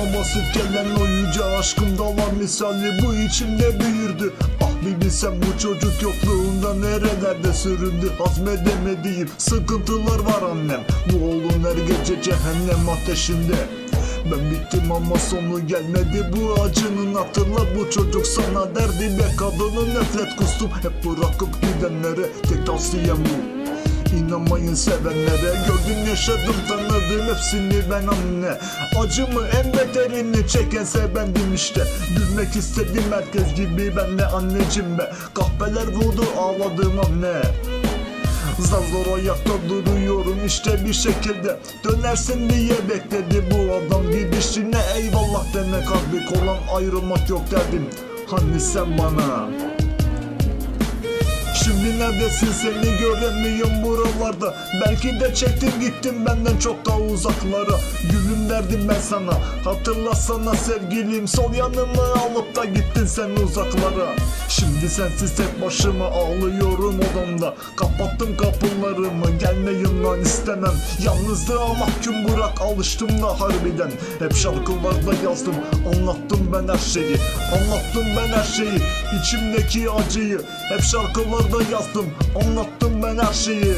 Sana basıp gelen oyuncu aşkım dalan misali bu içimde büyürdü. Ah bir bilsem bu çocuk yokluğunda nerelerde süründü? Hazmedemediğim sıkıntılar var annem. Bu oğlun her gece cehennem ateşinde. Ben bittim ama sonu gelmedi bu acının hatırla. Bu çocuk sana derdi be kadının nefret kustum Hep bırakıp gidenlere tek tavsiyem bu İnanmayın sevenlere. Gördüm yaşadım tanıdım hepsini ben anne. Acımı en beterini çekense bendim işte. Gülmek istedim herkes gibi ben de anneciğim be. Kahpeler vurdu ağladım anne. Zar zor ayakta duruyorum işte bir şekilde. Dönersin diye bekledi bu adam gidişine Eyvallah demek abi kolan ayrılmak yok derdim. Hani sen bana Şimdi neredesin seni göremiyorum buralarda. Belki de çektim gittim benden çok daha uzaklara. Gülüm derdim ben sana Hatırlasana sevgilim. Sol yanımı alıp da gittin sen uzaklara. Şimdi sensiz tek başıma ağlıyorum odamda. Kapattım kapılarımı gelmeyin lan istemem. Yalnızlığa mahkum bırak alıştım da harbiden. Hep şarkılarda yazdım anlattım ben her şeyi. Anlattım ben her şeyi içimdeki acıyı. Hep şarkılarda yazdım anlattım ben her şeyi